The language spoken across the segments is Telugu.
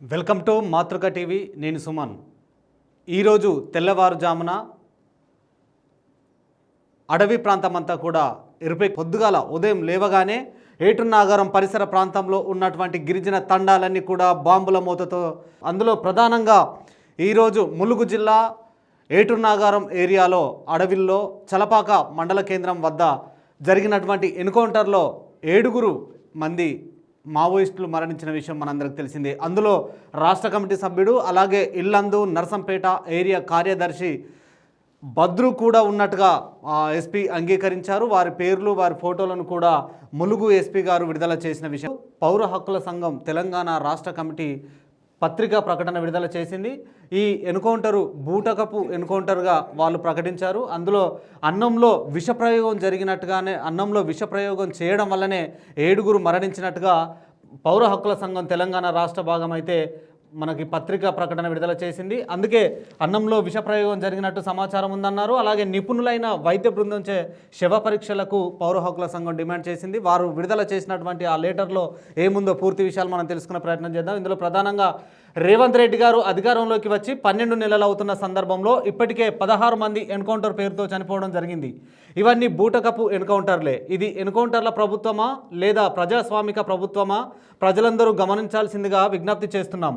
వెల్కమ్ టు మాతృక టీవీ నేను సుమన్. ఈరోజు తెల్లవారుజామున అడవి ప్రాంతమంతా కూడా ఇరుపై పొద్దుగాల ఉదయం లేవగానే ఏటున్నాగారం పరిసర ప్రాంతంలో ఉన్నటువంటి గిరిజన తండాలన్నీ కూడా బాంబుల మూతతో అందులో ప్రధానంగా ఈరోజు ములుగు జిల్లా ఏటున్నాగారం ఏరియాలో అడవిల్లో చలపాక మండల కేంద్రం వద్ద జరిగినటువంటి ఎన్కౌంటర్లో ఏడుగురు మంది మావోయిస్టులు మరణించిన విషయం మనందరికి తెలిసిందే. అందులో రాష్ట్ర కమిటీ సభ్యుడు అలాగే ఇల్లందు నర్సంపేట ఏరియా కార్యదర్శి భద్రు కూడా ఉన్నట్టుగా ఎస్పీ అంగీకరించారు. వారి పేర్లు వారి ఫోటోలను కూడా ములుగు ఎస్పీ గారు విడుదల చేసిన విషయం. పౌర హక్కుల సంఘం తెలంగాణ రాష్ట్ర కమిటీ పత్రికా ప్రకటన విడుదల చేసింది. ఈ ఎన్కౌంటరు బూటకపు ఎన్కౌంటర్గా వాళ్ళు ప్రకటించారు. అందులో అన్నంలో విషప్రయోగం జరిగినట్టుగానే అన్నంలో విషప్రయోగం చేయడం వల్లనే ఏడుగురు మరణించినట్టుగా పౌర హక్కుల సంఘం తెలంగాణ రాష్ట్ర భాగం అయితే మనకి పత్రిక ప్రకటన విడుదల చేసింది. అందుకే అన్నంలో విషప్రయోగం జరిగినట్టు సమాచారం ఉందన్నారు. అలాగే నిపుణులైన వైద్య బృందం చే శవ పరీక్షలకు పౌర హక్కుల సంఘం డిమాండ్ చేసింది. వారు విడుదల చేసినటువంటి ఆ లేటర్లో ఏముందో పూర్తి విషయాలు మనం తెలుసుకునే ప్రయత్నం చేద్దాం. ఇందులో ప్రధానంగా రేవంత్ రెడ్డి గారు అధికారంలోకి వచ్చి పన్నెండు నెలలు అవుతున్న సందర్భంలో ఇప్పటికే పదహారు మంది ఎన్కౌంటర్ పేరుతో చనిపోవడం జరిగింది. ఇవన్నీ బూటకపు ఎన్కౌంటర్లే. ఇది ఎన్కౌంటర్ల ప్రభుత్వమా లేదా ప్రజాస్వామిక ప్రభుత్వమా? ప్రజలందరూ గమనించాల్సిందిగా విజ్ఞప్తి చేస్తున్నాం.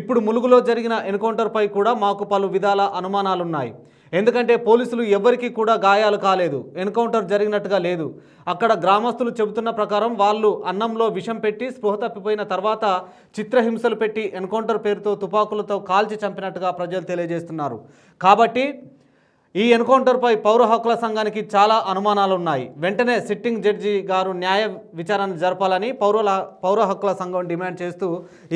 ఇప్పుడు ములుగులో జరిగిన ఎన్కౌంటర్పై కూడా మాకు పలు విధాల అనుమానాలున్నాయి. ఎందుకంటే పోలీసులు ఎవరికీ కూడా గాయాలు కాలేదు. ఎన్కౌంటర్ జరిగినట్టుగా లేదు. అక్కడ గ్రామస్తులు చెబుతున్న ప్రకారం వాళ్ళు అన్నంలో విషం పెట్టి స్పృహ తప్పిపోయిన తర్వాత చిత్రహింసలు పెట్టి ఎన్కౌంటర్ పేరుతో తుపాకులతో కాల్చి చంపినట్టుగా ప్రజలు తెలియజేస్తున్నారు. కాబట్టి ఈ ఎన్కౌంటర్పై పౌర హక్కుల సంఘానికి చాలా అనుమానాలు ఉన్నాయి వెంటనే సిట్టింగ్ జడ్జి గారు న్యాయ విచారణ జరపాలని పౌరుల పౌర హక్కుల సంఘం డిమాండ్ చేస్తూ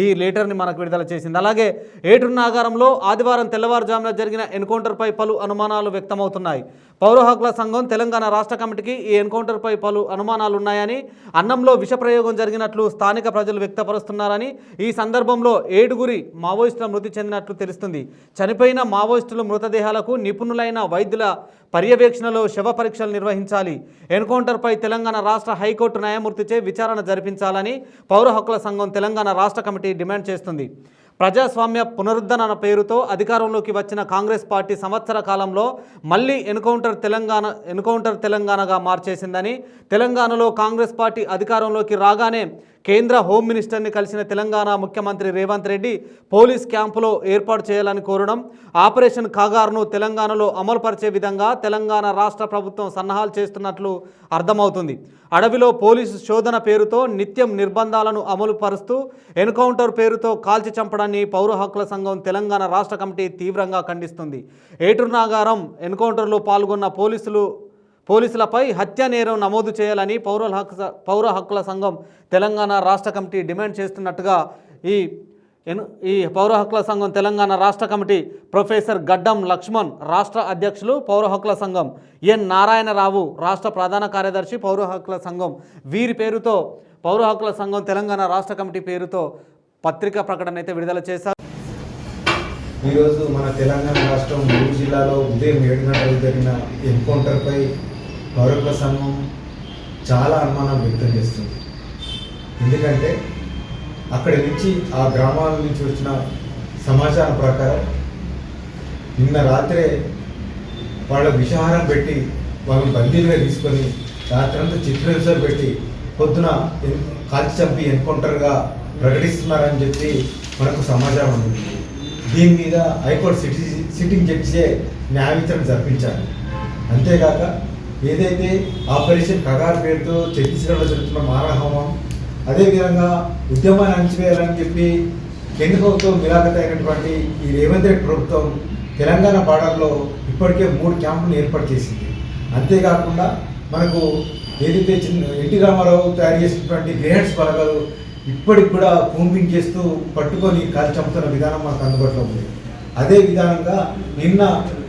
ఈ లెటర్ని మనకు విడుదల చేసింది. అలాగే ఏటూరు నాగారంలో ఆదివారం తెల్లవారుజామున జరిగిన ఎన్కౌంటర్పై పలు అనుమానాలు వ్యక్తమవుతున్నాయి. పౌర హక్కుల సంఘం తెలంగాణ రాష్ట్ర కమిటీకి ఈ ఎన్కౌంటర్పై పలు అనుమానాలు ఉన్నాయని అన్నంలో విషప్రయోగం జరిగినట్లు స్థానిక ప్రజలు వ్యక్తపరుస్తున్నారని ఈ సందర్భంలో ఏడుగురి మావోయిస్టుల మృతి చెందినట్లు తెలుస్తుంది. చనిపోయిన మావోయిస్టుల మృతదేహాలకు నిపుణులైన వైద్యుల పర్యవేక్షణలో శవ పరీక్షలు నిర్వహించాలి. ఎన్కౌంటర్పై తెలంగాణ రాష్ట్ర హైకోర్టు న్యాయమూర్తిచే విచారణ జరిపించాలని పౌర హక్కుల సంఘం తెలంగాణ రాష్ట్ర కమిటీ డిమాండ్ చేస్తుంది. ప్రజాస్వామ్య పునరుద్ధరణ పేరుతో అధికారంలోకి వచ్చిన కాంగ్రెస్ పార్టీ సంవత్సర కాలంలో మళ్ళీ ఎన్కౌంటర్ తెలంగాణ ఎన్కౌంటర్ తెలంగాణగా మార్చేసిందని తెలంగాణలో కాంగ్రెస్ పార్టీ అధికారంలోకి రాగానే కేంద్ర హోమ్ మినిస్టర్ని కలిసిన తెలంగాణ ముఖ్యమంత్రి రేవంత్ రెడ్డి పోలీస్ క్యాంపులో ఏర్పాటు చేయాలని కోరడం ఆపరేషన్ కాగార్ను తెలంగాణలో అమలుపరిచే విధంగా తెలంగాణ రాష్ట్ర ప్రభుత్వం సన్నాహాలు చేస్తున్నట్లు అర్థమవుతుంది. అడవిలో పోలీసు శోధన పేరుతో నిత్యం నిర్బంధాలను అమలు పరుస్తూ ఎన్కౌంటర్ పేరుతో కాల్చి చంపడాన్ని పౌర హక్కుల సంఘం తెలంగాణ రాష్ట్ర కమిటీ తీవ్రంగా ఖండిస్తుంది. ఏటూరు నాగారం ఎన్కౌంటర్లో పాల్గొన్న పోలీసులు పోలీసులపై హత్య నేరం నమోదు చేయాలని పౌర హక్కు పౌర హక్కుల సంఘం తెలంగాణ రాష్ట్ర కమిటీ డిమాండ్ చేస్తున్నట్టుగా ఈ ఈ పౌర హక్కుల సంఘం తెలంగాణ రాష్ట్ర కమిటీ ప్రొఫెసర్ గడ్డం లక్ష్మణ్ రాష్ట్ర అధ్యక్షులు పౌర హక్కుల సంఘం ఎన్ నారాయణరావు రాష్ట్ర ప్రధాన కార్యదర్శి పౌర హక్కుల సంఘం. వీరి పేరుతో పౌర హక్కుల సంఘం తెలంగాణ రాష్ట్ర కమిటీ పేరుతో పత్రికా ప్రకటన అయితే విడుదల చేశారు. ఈరోజు మన తెలంగాణ రాష్ట్రం మూడు జిల్లాలో ఉదయం ఏడు గంటలకు జరిగిన ఎన్కౌంటర్పై పౌరుల సంఘం చాలా అనుమానం వ్యక్తం చేస్తుంది. ఎందుకంటే అక్కడి నుంచి ఆ గ్రామాల నుంచి వచ్చిన సమాచారం ప్రకారం నిన్న రాత్రే వాళ్ళ విషాహారం పెట్టి వాళ్ళని బందీలుగా తీసుకొని రాత్రంతా చిత్రహింసలు పెట్టి పొద్దున కాల్చి చంపి ఎన్కౌంటర్గా ప్రకటిస్తున్నారని చెప్పి మనకు సమాచారం ఉంది. దీని మీద హైకోర్టు సిటీ సిట్టింగ్ జడ్జే న్యాయ విచారణ జరిపించాలి అంతేకాక ఏదైతే ఆపరేషన్ కగార్ పేరుతో ఛత్తీస్గఢ్లో జరుగుతున్న మారాహోమం అదేవిధంగా ఉద్యమాన్ని అణచివేయాలని చెప్పి కేంద్ర ప్రభుత్వం నిరాకత అయినటువంటి ఈ రేవంత్ రెడ్డి ప్రభుత్వం తెలంగాణ బార్డర్లో ఇప్పటికే మూడు క్యాంపులు ఏర్పాటు చేసింది. అంతేకాకుండా మనకు ఏదైతే చిన్న ఎన్టీ రామారావు తయారు చేసినటువంటి గ్రేహెడ్స్ బలగాలు ఇప్పటికి కూడా కూంబింగ్ చేస్తూ పట్టుకొని కాల్చంపుతున్న విధానం మనకు అందుబాటులో ఉంది. అదే విధానంగా నిన్న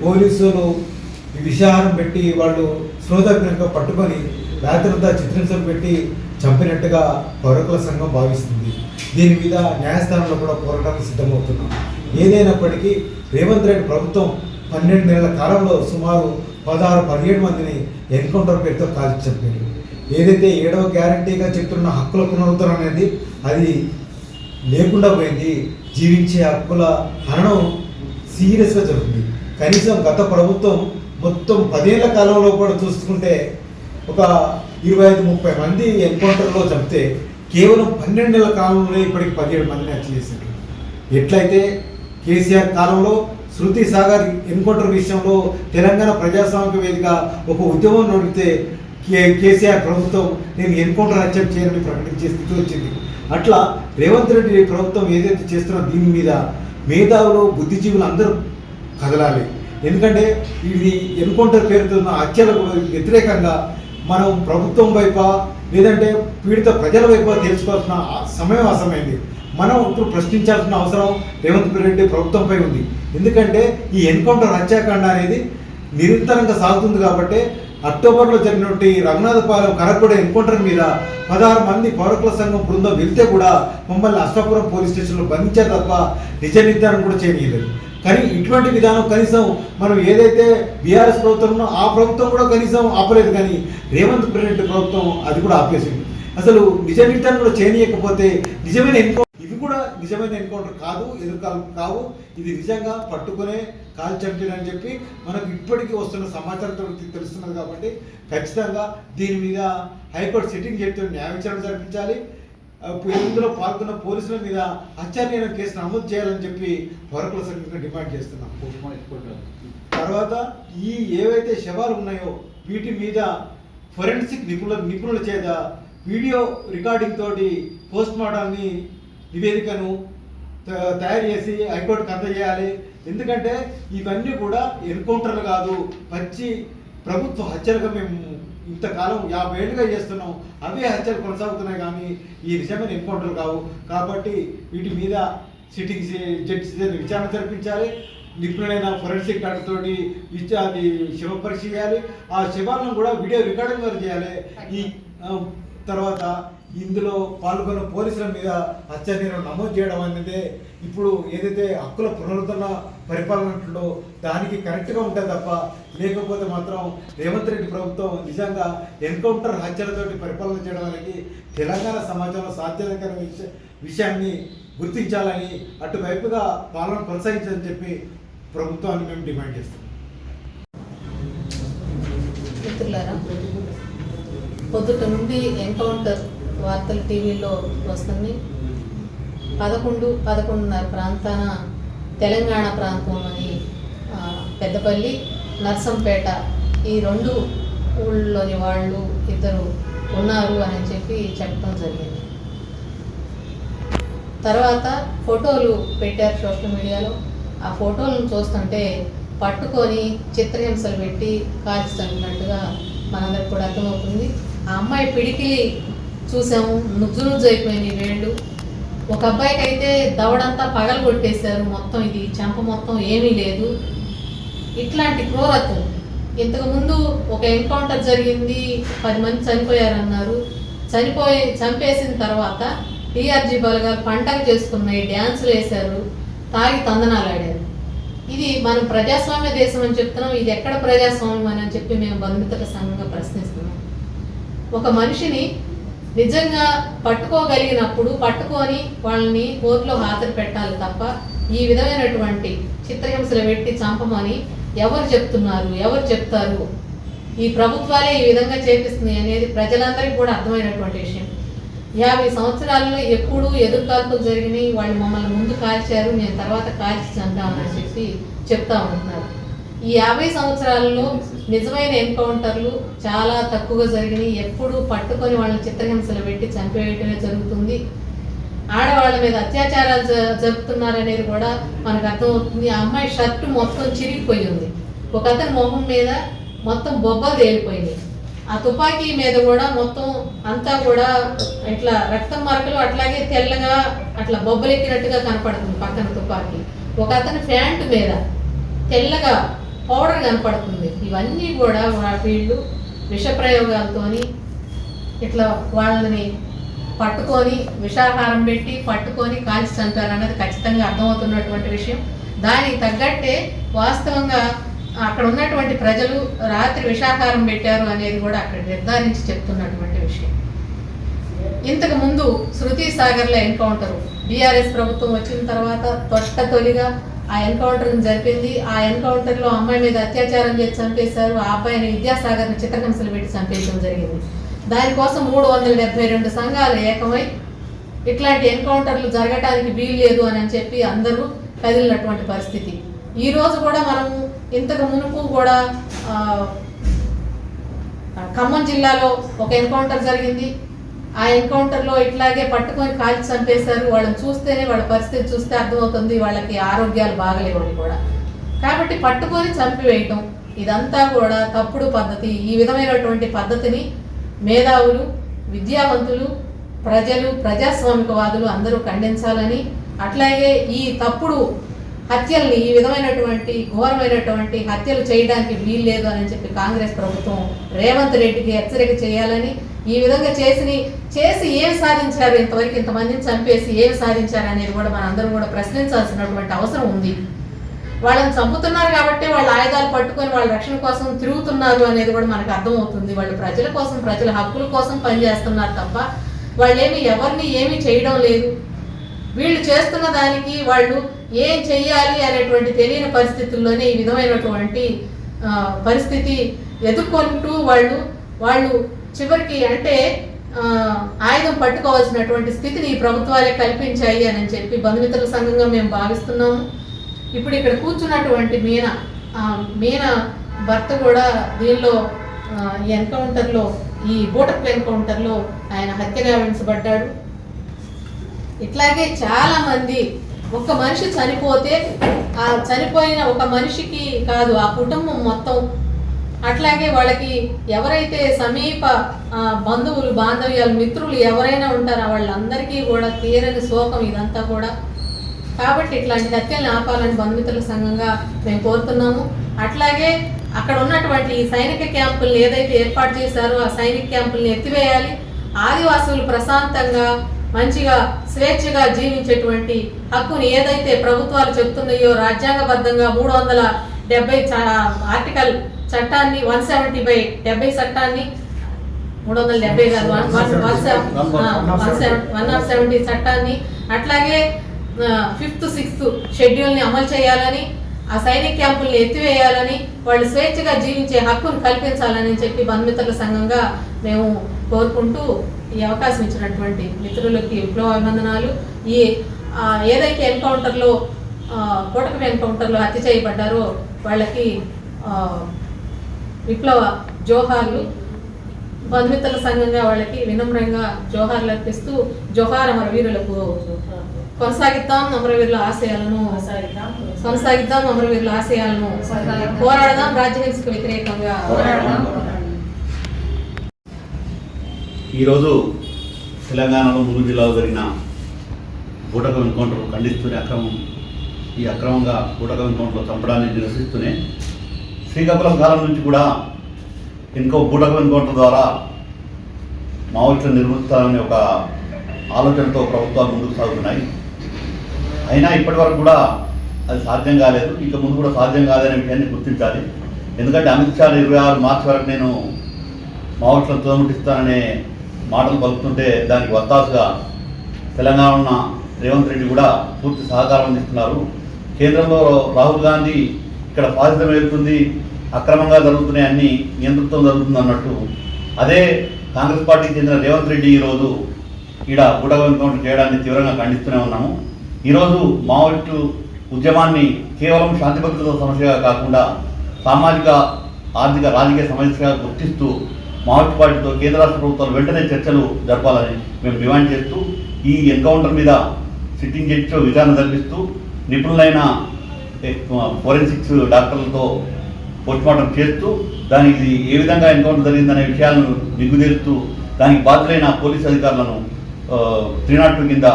పోలీసులు ఈ విషాహారం పెట్టి వాళ్ళు శ్రోతజ్ఞంగా పట్టుకొని రాత్రంతా చిత్రించలు పెట్టి చంపినట్టుగా పౌరకుల సంఘం భావిస్తుంది. దీని మీద న్యాయస్థానంలో కూడా పోరాటానికి సిద్ధమవుతున్నాం. ఏదైనప్పటికీ రేవంత్ రెడ్డి ప్రభుత్వం పన్నెండు నెలల కాలంలో సుమారు పదహారు పదిహేడు మందిని ఎన్కౌంటర్ పేరుతో కాల్చి చంపారు ఏదైతే ఏడవ గ్యారంటీగా చెప్తున్న హక్కుల పునరుద్ధరణ అనేది అది లేకుండా పోయింది. జీవించే హక్కుల హరణం సీరియస్గా జరుగుతుంది. కనీసం గత ప్రభుత్వం మొత్తం పదేళ్ళ కాలంలో కూడా చూసుకుంటే ఒక ఇరవై ఐదు ముప్పై మంది ఎన్కౌంటర్లో చంపితే కేవలం పన్నెండేళ్ళ కాలంలో కాలంలోనే ఇప్పటికి పదిహేడు మందిని హత్య చేశారు. ఎట్లయితే కేసీఆర్ కాలంలో శృతి సాగర్ ఎన్కౌంటర్ విషయంలో తెలంగాణ ప్రజాస్వామిక వేదిక ఒక ఉద్యమం నడిపితే కే కేసీఆర్ ప్రభుత్వం నేను ఎన్కౌంటర్ హత్య చేయాలని ప్రకటించే స్థితి వచ్చింది. అట్లా రేవంత్ రెడ్డి ప్రభుత్వం ఏదైతే చేస్తున్నా దీని మీద మేధావులు బుద్ధిజీవులు అందరూ కదలాలి. ఎందుకంటే ఇది ఎన్కౌంటర్ పేరుతో ఉన్న హత్యలకు వ్యతిరేకంగా మనం ప్రభుత్వం వైపా లేదంటే పీడిత ప్రజల వైపా తెలుసుకోవాల్సిన సమయం అసమైంది మనం ఇప్పుడు ప్రశ్నించాల్సిన అవసరం రేవంత్ రెడ్డి ప్రభుత్వంపై ఉంది. ఎందుకంటే ఈ ఎన్కౌంటర్ హత్యాకాండ అనేది నిరంతరంగా సాగుతుంది కాబట్టి అక్టోబర్లో జరిగినటువంటి రఘునాథపాలెం కరకుడ ఎన్కౌంటర్ మీద పదహారు మంది పౌరకుల సంఘం బృందం వెళ్తే కూడా మమ్మల్ని అశ్వాపురం పోలీస్ స్టేషన్లో బంధించే తప్ప నిజ నిర్ధారణ కూడా చేయలేదు కానీ ఇటువంటి విధానం కనీసం మనం ఏదైతే బీఆర్ఎస్ ప్రభుత్వం ఆ ప్రభుత్వం కూడా కనీసం ఆపలేదు కానీ రేవంత్ రెడ్డి ప్రభుత్వం అది కూడా ఆపేసింది. అసలు నిజ నిర్ధారణ కూడా చేయనీయకపోతే నిజమైన ఎన్కౌంటర్ ఇవి కూడా నిజమైన ఎన్కౌంటర్ కాదు ఎదుర్కాలు కావు. ఇది నిజంగా పట్టుకునే కాల్ అని చెప్పి మనకు ఇప్పటికీ వస్తున్న సమాచారంతో తెలుస్తున్నది కాబట్టి ఖచ్చితంగా దీని మీద హైకోర్టు సిట్టింగ్ చేస్తూ న్యాయ విచారణ జరిపించాలి. ఇందులో పాల్గొన్న పోలీసుల మీద హత్యానేరం కేసు నమోదు చేయాలని చెప్పి పౌరకుల సంఘంగా డిమాండ్ చేస్తున్నాం. తర్వాత ఈ ఏవైతే శవాలు ఉన్నాయో వీటి మీద ఫొరెన్సిక్ నిపుణుల నిపుణుల చేత వీడియో రికార్డింగ్ తోటి పోస్ట్ మార్టాన్ని నివేదికను తయారు చేసి హైకోర్టుకు అందజేయాలి. ఎందుకంటే ఇవన్నీ కూడా ఎన్కౌంటర్లు కాదు పచ్చి ప్రభుత్వ హత్యలుగా మేము ఇంతకాలం యాభై ఏళ్ళుగా చేస్తున్నాం. అవే హత్యలు కొనసాగుతున్నాయి కానీ ఈ నిజమైన ఎన్కౌంటర్ కావు. కాబట్టి వీటి మీద సిట్టింగ్ జడ్జి విచారణ జరిపించాలి. నిపుణులైన ఫొరెన్సిక్ తోటి విచారి శివ పరీక్ష చేయాలి. ఆ శివాలను కూడా వీడియో రికార్డింగ్ వారు చేయాలి. ఈ తర్వాత ఇందులో పాల్గొన్న పోలీసుల మీద హత్యానేరం నమోదు చేయడం అనేది ఇప్పుడు ఏదైతే హక్కుల పునరుద్ధరణ పరిపాలన ఉంటుందో దానికి కరెక్ట్గా ఉంటుంది తప్ప లేకపోతే మాత్రం రేవంత్ రెడ్డి ప్రభుత్వం నిజంగా ఎన్కౌంటర్ హత్యలతోటి పరిపాలన చేయడం అనేది తెలంగాణ సమాజంలో సాధ్యకరమైన విష విషయాన్ని గుర్తించాలని అటువైపుగా పాలన కొనసాగించాలని చెప్పి ప్రభుత్వాన్ని మేము డిమాండ్ చేస్తున్నాం. మిత్రులారా పొద్దుట నుండి ఎన్కౌంటర్ వార్తలు టీవీలో వస్తున్నాయి. పదకొండు పదకొండున్నర ప్రాంతాన తెలంగాణ ప్రాంతంలోని అని పెద్దపల్లి నర్సంపేట ఈ రెండు ఊళ్ళోని వాళ్ళు ఇద్దరు ఉన్నారు అని చెప్పి చెప్పడం జరిగింది. తర్వాత ఫోటోలు పెట్టారు సోషల్ మీడియాలో. ఆ ఫోటోలను చూస్తుంటే పట్టుకొని చిత్రహింసలు పెట్టి కాల్చి చంపినట్టుగా మనందరికి కూడా అర్థమవుతుంది. ఆ అమ్మాయి పిడికిలి చూసాము నుజ్జు నుజ్జు అయిపోయింది వేళ్ళు ఒక అబ్బాయికి అయితే దవడంతా పగలు కొట్టేశారు మొత్తం ఇది చెంప మొత్తం ఏమీ లేదు. ఇట్లాంటి క్రూరత్వం. ఇంతకుముందు ఒక ఎన్కౌంటర్ జరిగింది పది మంది చనిపోయారన్నారు. చనిపోయి చంపేసిన తర్వాత టీఆర్జీ బలగాలు పంటలు చేసుకున్నాయి డ్యాన్సులు వేశారు తాగి తందనాలు ఆడారు. ఇది మనం ప్రజాస్వామ్య దేశం అని చెప్తున్నాం ఇది ఎక్కడ ప్రజాస్వామ్యం అని చెప్పి మేము బంధుమిత్రుల సంఘంగా ప్రశ్నిస్తున్నాం. ఒక మనిషిని నిజంగా పట్టుకోగలిగినప్పుడు పట్టుకొని వాళ్ళని కోర్టులో హాజరు పెట్టాలి తప్ప ఈ విధమైనటువంటి చిత్రహింసలు పెట్టి చంపమని ఎవరు చెప్తున్నారు? ఎవరు చెప్తారు? ఈ ప్రభుత్వాలే ఈ విధంగా చేపిస్తుంది అనేది ప్రజలందరికీ కూడా అర్థమైనటువంటి విషయం. యాభై సంవత్సరాల్లో ఎప్పుడు ఎదురుకాల్పులు జరిగినాయి. వాళ్ళు మమ్మల్ని ముందు కాల్చారు. నేను తర్వాత కాల్చి చంపామని చెప్పి చెప్తా ఉంటున్నారు. ఈ యాభై సంవత్సరాలలో నిజమైన ఎన్కౌంటర్లు చాలా తక్కువగా జరిగినాయి. ఎప్పుడు పట్టుకొని వాళ్ళని చిత్రహింసలు పెట్టి చంపేయటమే జరుగుతుంది. ఆడవాళ్ళ మీద అత్యాచారాలు జ- జరుపుతున్నారనేది కూడా మనకు అర్థమవుతుంది. ఆ అమ్మాయి షర్ట్ మొత్తం చిరిగిపోయి ఉంది ఒక అతని మొహం మీద మొత్తం బొబ్బలు తేలిపోయింది ఆ తుపాకీ మీద కూడా మొత్తం అంతా కూడా ఇట్లా రక్తం మరకలు అట్లాగే తెల్లగా అట్లా బొబ్బలు ఎక్కినట్టుగా కనపడుతుంది పక్కన తుపాకీ. ఒక అతని ప్యాంటు మీద తెల్లగా పౌడర్ కనపడుతుంది. ఇవన్నీ కూడా వా- వీళ్ళు విష ప్రయోగాలతోని ఇట్లా వాళ్ళని పట్టుకొని విషాహారం పెట్టి పట్టుకొని కాల్చి చంపారన్నది ఖచ్చితంగా అర్థమవుతున్నటువంటి విషయం. దానికి తగ్గట్టే వాస్తవంగా అక్కడ ఉన్నటువంటి ప్రజలు రాత్రి విషాహారం పెట్టారు అనేది కూడా అక్కడ నిర్ధారించి చెప్తున్నటువంటి విషయం. ఇంతకు ముందు శృతి సాగర్లో ఎన్కౌంటర్. బీఆర్ఎస్ ప్రభుత్వం వచ్చిన తర్వాత తొట్ట తొలిగా ఆ ఎన్కౌంటర్ జరిపింది. ఆ ఎన్కౌంటర్లో అమ్మాయి మీద అత్యాచారం చేసి చంపేశారు. ఆ అబ్బాయిని విద్యాసాగర్ని చిత్రహింసలు పెట్టి చంపేయడం జరిగింది. దానికోసం మూడు వందల డెబ్బై రెండు సంఘాలు ఏకమై ఇట్లాంటి ఎన్కౌంటర్లు జరగటానికి వీలు లేదు అని చెప్పి అందరూ కదిలినటువంటి పరిస్థితి. ఈ రోజు కూడా మనం ఇంతకు మునుపు కూడా ఖమ్మం జిల్లాలో ఒక ఎన్కౌంటర్ జరిగింది. ఆ ఎన్కౌంటర్లో ఇట్లాగే పట్టుకొని కాల్చి చంపేశారు. వాళ్ళని చూస్తేనే వాళ్ళ పరిస్థితి చూస్తే అర్థమవుతుంది వాళ్ళకి ఆరోగ్యాలు బాగలేవని కూడా. కాబట్టి పట్టుకొని చంపివేయటం ఇదంతా కూడా తప్పుడు పద్ధతి. ఈ విధమైనటువంటి పద్ధతిని మేధావులు విద్యావంతులు ప్రజలు ప్రజాస్వామికవాదులు అందరూ ఖండించాలని అట్లాగే ఈ తప్పుడు హత్యల్ని ఈ విధమైనటువంటి ఘోరమైనటువంటి హత్యలు చేయడానికి వీల్లేదు అని చెప్పి కాంగ్రెస్ ప్రభుత్వం రేవంత్ రెడ్డికి హెచ్చరిక చేయాలని ఈ విధంగా చేసి చేసి ఏం సాధించారు? ఇంతవరకు ఇంతమందిని చంపేసి ఏం సాధించారు అనేది కూడా మనందరం కూడా ప్రశ్నించాల్సినటువంటి అవసరం ఉంది. వాళ్ళని చంపుతున్నారు కాబట్టి వాళ్ళ ఆయుధాలు పట్టుకొని వాళ్ళ రక్షణ కోసం తిరుగుతున్నారు అనేది కూడా మనకు అర్థమవుతుంది. వాళ్ళు ప్రజల కోసం ప్రజల హక్కుల కోసం పనిచేస్తున్నారు తప్ప వాళ్ళేమి ఎవరిని ఏమీ చేయడం లేదు. వీళ్ళు చేస్తున్న దానికి వాళ్ళు ఏం చెయ్యాలి అనేటువంటి తెలియని పరిస్థితుల్లోనే ఈ విధమైనటువంటి పరిస్థితి ఎదుర్కొంటూ వాళ్ళు వాళ్ళు చివరికి అంటే ఆయుధం పట్టుకోవాల్సినటువంటి స్థితిని ఈ ప్రభుత్వాలే కల్పించాయి అని చెప్పి బంధుమిత్రుల సంఘంగా మేము భావిస్తున్నాము. ఇప్పుడు ఇక్కడ కూర్చున్నటువంటి మీన ఆ, మీన భర్త కూడా దీనిలో ఎన్కౌంటర్లో ఈ బూటప్ ఎన్కౌంటర్లో ఆయన హత్య గావించబడ్డాడు ఇట్లాగే చాలామంది ఒక మనిషి చనిపోతే ఆ చనిపోయిన ఒక మనిషికి కాదు ఆ కుటుంబం మొత్తం అట్లాగే వాళ్ళకి ఎవరైతే సమీప బంధువులు బాంధవ్యాలు మిత్రులు ఎవరైనా ఉంటారో వాళ్ళందరికీ కూడా తీరని శోకం ఇదంతా కూడా. కాబట్టి ఇట్లాంటి హత్యలను ఆపాలని బంధుమిత్రుల సంఘంగా మేము కోరుతున్నాము. అట్లాగే అక్కడ ఉన్నటువంటి ఈ సైనిక క్యాంపుల్ని ఏదైతే ఏర్పాటు చేశారో ఆ సైనిక క్యాంపుల్ని ఎత్తివేయాలి. ఆదివాసులు ప్రశాంతంగా మంచిగా స్వేచ్ఛగా జీవించేటువంటి హక్కుని ఏదైతే ప్రభుత్వాలు చెప్తున్నాయో రాజ్యాంగబద్ధంగా మూడు వందల డెబ్బై ఆర్టికల్ చట్టాన్ని వన్ సెవెంటీ బై డెబ్బై చట్టాన్ని మూడు వందల డెబ్బై కాదు వన్ వన్ ఆఫ్ సెవెంటీ చట్టాన్ని అట్లాగే ఫిఫ్త్ సిక్స్త్ షెడ్యూల్ని అమలు చేయాలని ఆ సైనిక క్యాంపుల్ని ఎత్తివేయాలని వాళ్ళు స్వేచ్ఛగా జీవించే హక్కును కల్పించాలని చెప్పి బంధుమిత్రుల సంఘంగా మేము కోరుకుంటూ ఈ అవకాశం ఇచ్చినటువంటి మిత్రులకి విప్లవ అభినందనాలు. ఈ ఏదైతే ఎన్కౌంటర్లో కోటకం ఎన్కౌంటర్లో హత్య చేయబడ్డారో వాళ్ళకి విప్లవ జోహార్లు బంధుమిత్రుల సంఘంగా వాళ్ళకి వినమ్రంగా జోహార్లు అర్పిస్తూ జోహార్ అమరవీరులకు కొనసాగిద్దాం అమరవీరుల ఆశయాలను కొనసాగిద్దాం అమరవీరుల ఆశయాలను పోరాడదాం రాజ్యహింసకు వ్యతిరేకంగా ఈరోజు తెలంగాణలో ములుగు జిల్లాలో జరిగిన బూటకం ఎన్కౌంటర్ ఖండిస్తూనే అక్రమం ఈ అక్రమంగా బూటకం ఎన్కౌంటర్లో చంపడాన్ని నిరసిస్తూనే శ్రీకాకుళం కాలం నుంచి కూడా ఇంకో బూటకం ఎన్కౌంటర్ ద్వారా మావోయిస్టులు నిర్మిస్తారనే ఒక ఆలోచనతో ప్రభుత్వాలు ముందుకు సాగుతున్నాయి. అయినా ఇప్పటివరకు కూడా అది సాధ్యం కాలేదు. ఇక ముందు కూడా సాధ్యం కాదనే విషయాన్ని గుర్తించాలి. ఎందుకంటే అమిత్ షా ఇరవై ఆరు మార్చి వరకు నేను మావోయిస్టులను తోముటిస్తాననే మాటలు పలుకుతుంటే దానికి వత్తాసుగా తెలంగాణ ఉన్న రేవంత్ రెడ్డి కూడా పూర్తి సహకారం అందిస్తున్నారు. కేంద్రంలో రాహుల్ గాంధీ ఇక్కడ ఫాసిజం వెళ్తుంది అక్రమంగా జరుగుతున్నాయి అన్ని నియంతృత్వం జరుగుతుంది అన్నట్టు. అదే కాంగ్రెస్ పార్టీకి చెందిన రేవంత్ రెడ్డి ఈరోజు ఈడ బుడగ ఎన్కౌంటర్ చేయడాన్ని తీవ్రంగా ఖండిస్తూనే ఉన్నాము. ఈరోజు మావోయిస్టు ఉద్యమాన్ని కేవలం శాంతి భద్రత సమస్యగా కాకుండా సామాజిక ఆర్థిక రాజకీయ సమస్యగా గుర్తిస్తూ మావోయిస్ట్ పార్టీతో కేంద్ర రాష్ట్ర ప్రభుత్వాలు వెంటనే చర్చలు జరపాలని మేము డిమాండ్ చేస్తూ ఈ ఎన్కౌంటర్ మీద సిట్టింగ్ జడ్జిలో విచారణ జరిపిస్తూ నిపుణులైన ఫోరెన్సిక్స్ డాక్టర్లతో పోస్ట్మార్టం చేస్తూ దానికి ఏ విధంగా ఎన్కౌంటర్ జరిగిందనే విషయాలను నిగ్గుదేరుస్తూ దానికి బాధ్యులైన పోలీస్ అధికారులను త్రీ నాట్ టూ కింద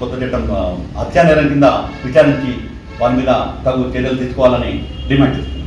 కొత్త చట్టం ఆ, హత్యా నేరం కింద విచారించి వారి మీద తగు చర్యలు తీసుకోవాలని డిమాండ్ చేస్తున్నాం